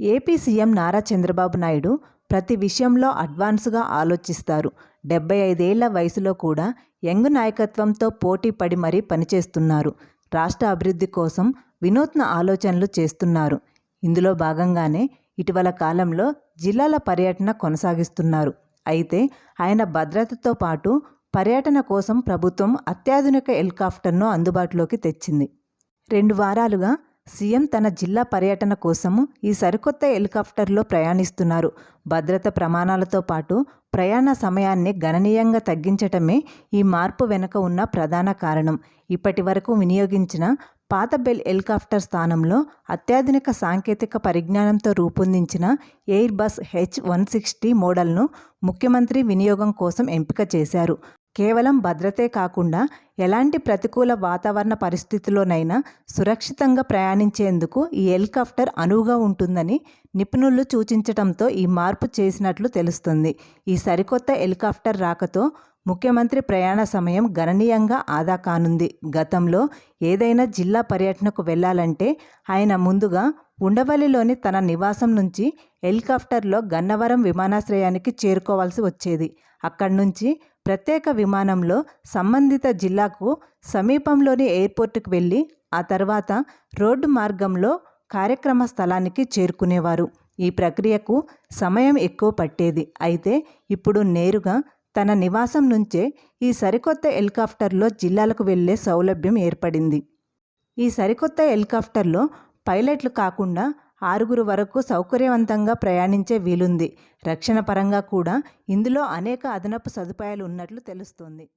AP CM Nara Chandrababu Naidu ప్రతి విషయంలో అడ్వాన్స్గా ఆలోచిస్తారు. డెబ్బై ఐదేళ్ళ వయసులో కూడా యంగ్ నాయకత్వంతో పోటీ పడి మరీ పనిచేస్తున్నారు. రాష్ట్ర అభివృద్ధి కోసం వినూత్న ఆలోచనలు చేస్తున్నారు. ఇందులో భాగంగానే ఇటీవల కాలంలో జిల్లాల పర్యటన కొనసాగిస్తున్నారు. అయితే ఆయన భద్రతతో పాటు పర్యటన కోసం ప్రభుత్వం అత్యాధునిక హెలికాప్టర్ను అందుబాటులోకి తెచ్చింది. రెండు వారాలుగా సీఎం తన జిల్లా పర్యటన కోసము ఈ సరికొత్త హెలికాప్టర్లో ప్రయాణిస్తున్నారు. భద్రత ప్రమాణాలతో పాటు ప్రయాణ సమయాన్ని గణనీయంగా తగ్గించటమే ఈ మార్పు వెనుక ఉన్న ప్రధాన కారణం. ఇప్పటి వరకు వినియోగించిన పాత బెల్ హెలికాప్టర్ స్థానంలో అత్యాధునిక సాంకేతిక పరిజ్ఞానంతో రూపొందించిన Airbus H one sixty మోడల్ను ముఖ్యమంత్రి వినియోగం కోసం ఎంపిక చేశారు. కేవలం భద్రతే కాకుండా ఎలాంటి ప్రతికూల వాతావరణ పరిస్థితుల్లోనైనా సురక్షితంగా ప్రయాణించేందుకు ఈ హెలికాప్టర్ అనువుగా ఉంటుందని నిపుణులు సూచించడంతో ఈ మార్పు చేసినట్లు తెలుస్తుంది. ఈ సరికొత్త హెలికాప్టర్ రాకతో ముఖ్యమంత్రి ప్రయాణ సమయం గణనీయంగా ఆదా కానుంది. గతంలో ఏదైనా జిల్లా పర్యటనకు వెళ్ళాలంటే ఆయన ముందుగా ఉండవల్లిలోని తన నివాసం నుంచి హెలికాప్టర్లో గన్నవరం విమానాశ్రయానికి చేరుకోవాల్సి వచ్చేది. అక్కడి నుంచి ప్రత్యేక విమానంలో సంబంధిత జిల్లాకు సమీపంలోని ఎయిర్పోర్టుకు వెళ్ళి ఆ తర్వాత రోడ్డు మార్గంలో కార్యక్రమ స్థలానికి చేరుకునేవారు. ఈ ప్రక్రియకు సమయం ఎక్కువ పట్టేది. అయితే ఇప్పుడు నేరుగా తన నివాసం నుంచే ఈ సరికొత్త హెలికాప్టర్లో జిల్లాలకు వెళ్ళే సౌలభ్యం ఏర్పడింది. ఈ సరికొత్త హెలికాప్టర్లో పైలట్లు కాకుండా ఆరుగురు వరకు సౌకర్యవంతంగా ప్రయాణించే వీలుంది. రక్షణ పరంగా కూడా ఇందులో అనేక అదనపు సదుపాయాలు ఉన్నట్లు తెలుస్తోంది.